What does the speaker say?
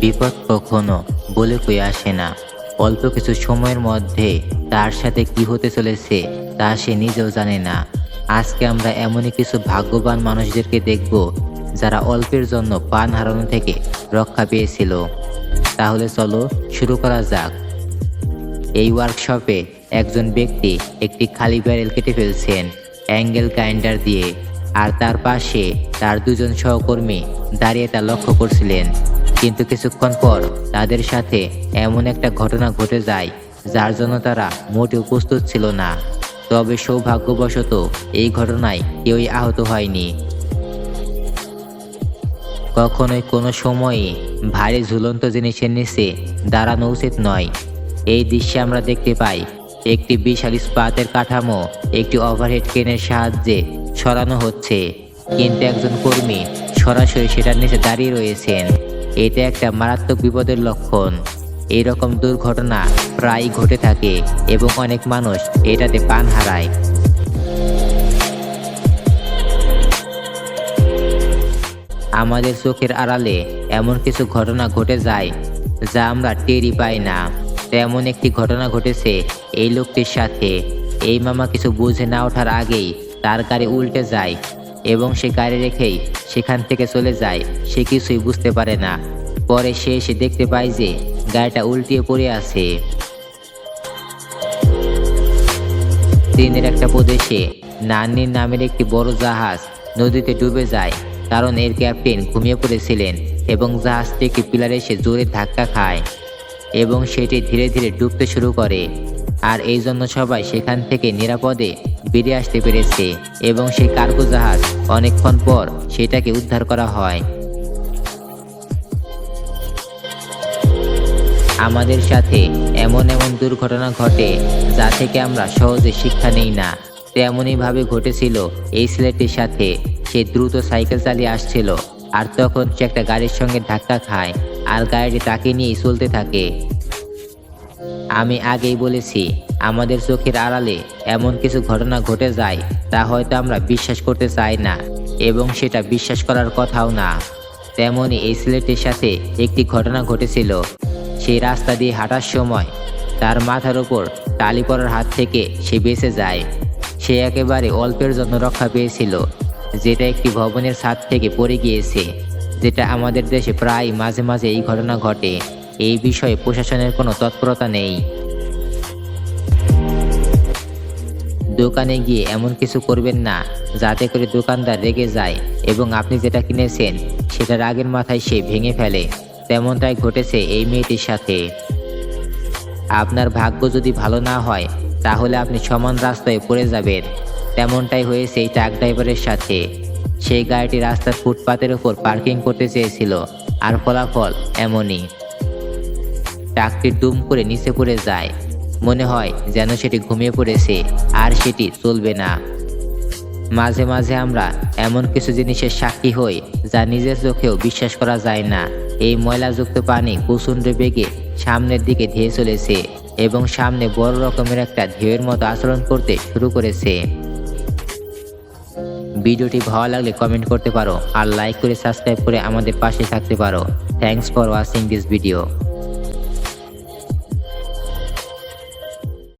বিপদ কখনো বলে কই আসে না। অল্প কিছু সময়ের মধ্যে তার সাথে কি হতে চলেছে তা সে নিজেও জানে না। আজকে আমরা এমনই কিছু ভাগ্যবান মানুষদেরকে দেখব যারা অল্পের জন্য পান হারানো থেকে রক্ষা পেয়েছিল। তাহলে চলো শুরু করা যাক। এই ওয়ার্কশপে একজন ব্যক্তি একটি খালি ব্যারেল কেটে ফেলছেন অ্যাঙ্গেল গ্রাইন্ডার দিয়ে, আর তার পাশে তার দুজন সহকর্মী দাঁড়িয়ে তা লক্ষ্য করছিলেন। কিন্তু কিছুক্ষণ পর তাদের সাথে এমন একটা ঘটনা ঘটে যায়, যার জন্য তারা মোটে উপস্থিত ছিল না। তবে সৌভাগ্যবশত এই ঘটনায় কেউই আহত হয়নি। কখনোই কোনো সময়ে ভারী ঝুলন্ত জিনিসের নিচে দাঁড়ানো উচিত নয়। এই দৃশ্যে আমরা দেখতে পাই, একটি বিশাল ইস্পাতের কাঠামো, একটি ওভারহেড ক্রেনের সাহায্যে সরানো হচ্ছে। কিন্তু একজন কর্মী সরাসরি সেটার নিচে দাঁড়িয়ে রয়েছেন। এটা একটা মারাত্মক বিপদের লক্ষণ। এরকম দুর্ঘটনা প্রায়ই ঘটে থাকে এবং অনেক মানুষ এটাতে প্রাণ হারায়। আমাদের চোখের আড়ালে এমন কিছু ঘটনা ঘটে যায় যা আমরা টেরই পাই না। তেমন একটি ঘটনা ঘটেছে এই লোকটির সাথে। এই মামা কিছু বুঝে না ওঠার আগেই তার গাড়ি উল্টে যায়। এবং সে গাড়ি রেখেই সেখান থেকে চলে যায়। সে কিছুই বুঝতে পারে না। পরে সে এসে দেখতে পায় যে গাড়িটা উল্টিয়ে পড়ে আছে। চীনের একটা প্রদেশে নান্নির নামের একটি বড় জাহাজ নদীতে ডুবে যায়। কারণ এর ক্যাপ্টেন ঘুমিয়ে পড়েছিলেন এবং জাহাজটি একটি পিলারে এসে জোরে ধাক্কা খায় এবং সেটি ধীরে ধীরে ডুবতে শুরু করে। আর এই জন্য সবাই সেখান থেকে নিরাপদে বেরিয়ে আসতে পেরেছে এবং সেই কার্গো জাহাজ অনেকক্ষণ পর সেটাকে উদ্ধার করা হয়। আমাদের সাথে এমন এমন দুর্ঘটনা ঘটে যা থেকে আমরা সহজে শিক্ষা নেই না। তেমনই ভাবে ঘটেছিল এই ছেলেটির সাথে। সে দ্রুত সাইকেল চালিয়ে আসছিল আর তখন সে একটা গাড়ির সঙ্গে ধাক্কা খায় আর গাড়িটি তাকে নিয়েই চলতে থাকে। আমি আগেই বলেছি আমাদের চোখের আড়ালে এমন কিছু ঘটনা ঘটে যায়, তা হয়তো আমরা বিশ্বাস করতে চাই না, এবং সেটা বিশ্বাস করার কথাও না। তেমনই এই ছেলেটির সাথে একটি ঘটনা ঘটেছিল। সেই রাস্তা দিয়ে হাঁটার সময় তার মাথার ওপর টালি পড়ার হাত থেকে সে বেঁচে যায়। সে একেবারে অল্পের জন্য রক্ষা পেয়েছিল, যেটা একটি ভবনের ছাদ থেকে পড়ে গিয়েছে, যেটা আমাদের দেশে প্রায় মাঝে মাঝে এই ঘটনা ঘটে। এই বিষয়ে প্রশাসনের কোনো তৎপরতা নেই। দোকানে গিয়ে এমন কিছু করবেন না, যাতে করে দোকানদার রেগে যায় এবং আপনি যেটা কিনেছেন সেটা রাগের মাথায় সে ভেঙে ফেলে। তেমনটাই ঘটেছে এই মেয়েটির সাথে। আপনার ভাগ্য যদি ভালো না হয়, তাহলে আপনি সমান রাস্তায় পড়ে যাবেন। তেমনটাই হয়েছে এই ট্রাক ড্রাইভারের সাথে। সেই গাড়িটি রাস্তার ফুটপাতের ওপর পার্কিং করতে চেয়েছিল, আর ফলাফল এমনই। ট্রাকটি দুম করে নিচে পড়ে যায়। মনে হয় যেন সেটি ঘুমিয়ে পড়েছে আর সেটি চলবে না। মাঝে মাঝে আমরা এমন কিছু জিনিসের সাক্ষী হই যা নিজের চোখেও বিশ্বাস করা যায় না। এই ময়লাযুক্ত পানি প্রচণ্ড বেগে সামনের দিকে ধেয়ে চলেছে এবং সামনে বড় রকমের একটা ঢেউয়ের মতো আচরণ করতে শুরু করেছে। ভিডিওটি ভালো লাগলে কমেন্ট করতে পারো আর লাইক করে সাবস্ক্রাইব করে আমাদের পাশে থাকতে পারো। Thanks for watching this video